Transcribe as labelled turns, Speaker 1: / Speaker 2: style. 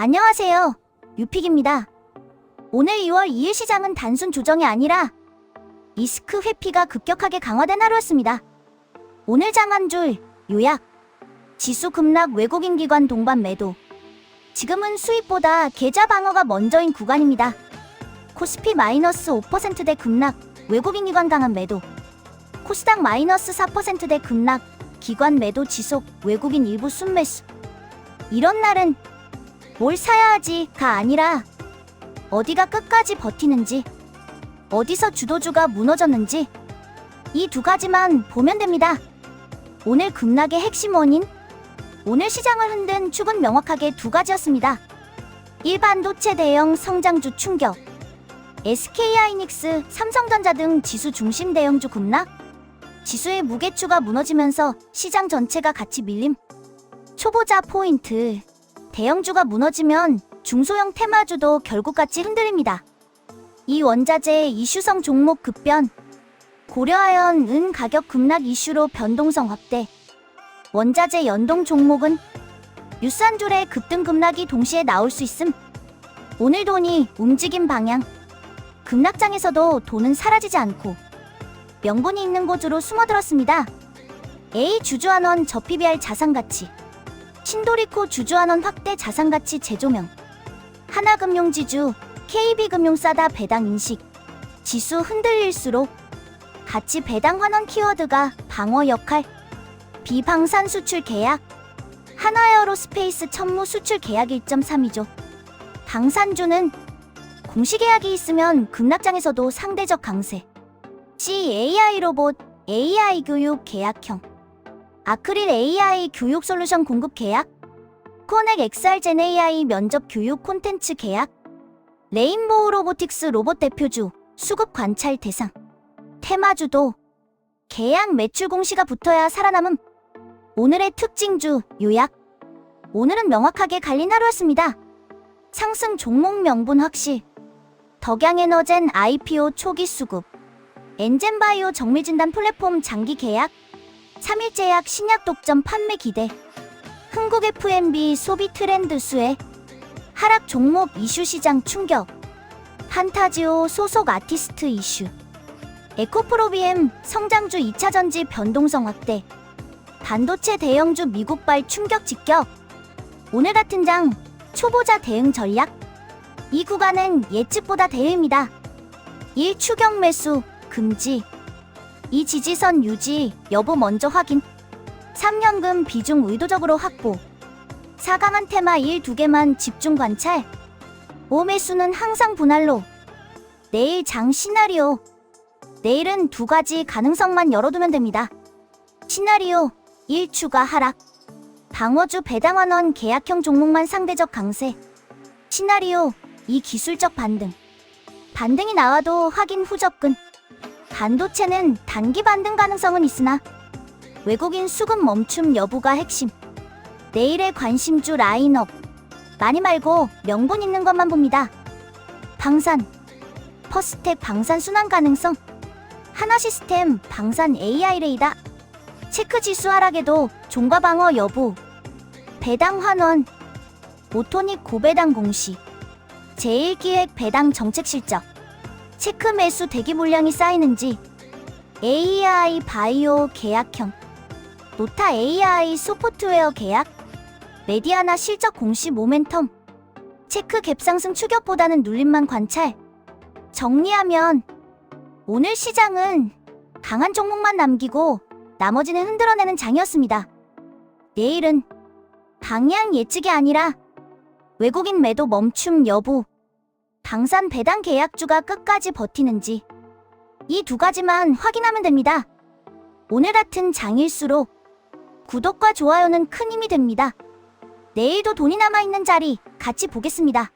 Speaker 1: 안녕하세요. 유픽입니다. 오늘 2월 2일 시장은 단순 조정이 아니라 리스크 회피가 급격하게 강화된 하루였습니다. 오늘 장한줄 요약. 지수 급락 외국인 기관 동반 매도. 지금은 수입보다 계좌 방어가 먼저인 구간입니다. 코스피 마이너스 5%대 급락 외국인 기관 강한 매도. 코스닥 마이너스 4%대 급락 기관 매도 지속 외국인 일부 순매수. 이런 날은 뭘 사야 하지가 아니라 어디가 끝까지 버티는지 어디서 주도주가 무너졌는지 이 두 가지만 보면 됩니다. 오늘 급락의 핵심 원인 오늘 시장을 흔든 축은 명확하게 두 가지였습니다. 일반 도체 대형 성장주 충격 SK하이닉스, 삼성전자 등 지수 중심 대형주 급락 지수의 무게추가 무너지면서 시장 전체가 같이 밀림 초보자 포인트 대형주가 무너지면 중소형 테마주도 결국 같이 흔들립니다. 이 원자재 이슈성 종목 급변, 고려아연 은 가격 급락 이슈로 변동성 확대, 원자재 연동 종목은 줄에 급등 급락이 동시에 나올 수 있음. 오늘 돈이 움직임 방향, 급락장에서도 돈은 사라지지 않고 명분이 있는 곳으로 숨어들었습니다. A 주주환원 저 PBR 자산가치 신도리코 주주환원 확대 자산가치 재조명. 하나금융지주 KB금융 싸다 배당 인식. 지수 흔들릴수록 가치 배당 환원 키워드가 방어 역할. 비방산 수출 계약. 하나에어로스페이스 천무 수출 계약 1.32조. 방산주는 공시 계약이 있으면 급락장에서도 상대적 강세. CAI 로봇 AI 교육 계약형 아크릴 AI 교육 솔루션 공급 계약, 코넥 XR 젠 AI 면접 교육 콘텐츠 계약, 레인보우 로보틱스 로봇 대표주 수급 관찰 대상, 테마주도 계약 매출 공시가 붙어야 살아남음. 오늘의 특징주 요약. 오늘은 명확하게 갈린 하루였습니다. 상승 종목 명분 확실. 덕양에너젠 IPO 초기 수급. 엔젠바이오 정밀진단 플랫폼 장기 계약. 3일제약 신약 독점 판매 기대. 흥국 FMB 소비 트렌드 수혜. 하락 종목 이슈 시장 충격. 판타지오 소속 아티스트 이슈. 에코프로비엠 성장주 2차 전지 변동성 확대. 반도체 대형주 미국발 충격 직격. 오늘 같은 장 초보자 대응 전략. 이 구간은 예측보다 대응입니다. 1 추격 매수 금지 이 지지선 유지 여부 먼저 확인. 3년금 비중 의도적으로 확보. 4강한 테마 1, 2개만 집중 관찰. 5매수는 항상 분할로. 내일 장 시나리오. 내일은 두 가지 가능성만 열어두면 됩니다. 시나리오 1 추가 하락. 방어주 배당환원 계약형 종목만 상대적 강세. 시나리오 2 기술적 반등. 반등이 나와도 확인 후 접근. 반도체는 단기 반등 가능성은 있으나 외국인 수급 멈춤 여부가 핵심. 내일의 관심주 라인업. 많이 말고 명분 있는 것만 봅니다. 방산. 퍼스텍 방산 순환 가능성. 하나 시스템 방산 AI 레이다. 체크 지수 하락에도 종가 방어 여부. 배당 환원. 오토닉 고배당 공시. 제1기획 배당 정책 실적. 체크 매수 대기 물량이 쌓이는지 AI 바이오 계약형 노타 AI 소프트웨어 계약 메디아나 실적 공시 모멘텀 체크 갭 상승 추격보다는 눌림만 관찰 정리하면 오늘 시장은 강한 종목만 남기고 나머지는 흔들어내는 장이었습니다. 내일은 방향 예측이 아니라 외국인 매도 멈춤 여부 방산 배당 계약주가 끝까지 버티는지 이 두 가지만 확인하면 됩니다. 오늘 같은 장일수록 구독과 좋아요는 큰 힘이 됩니다. 내일도 돈이 남아있는 자리 같이 보겠습니다.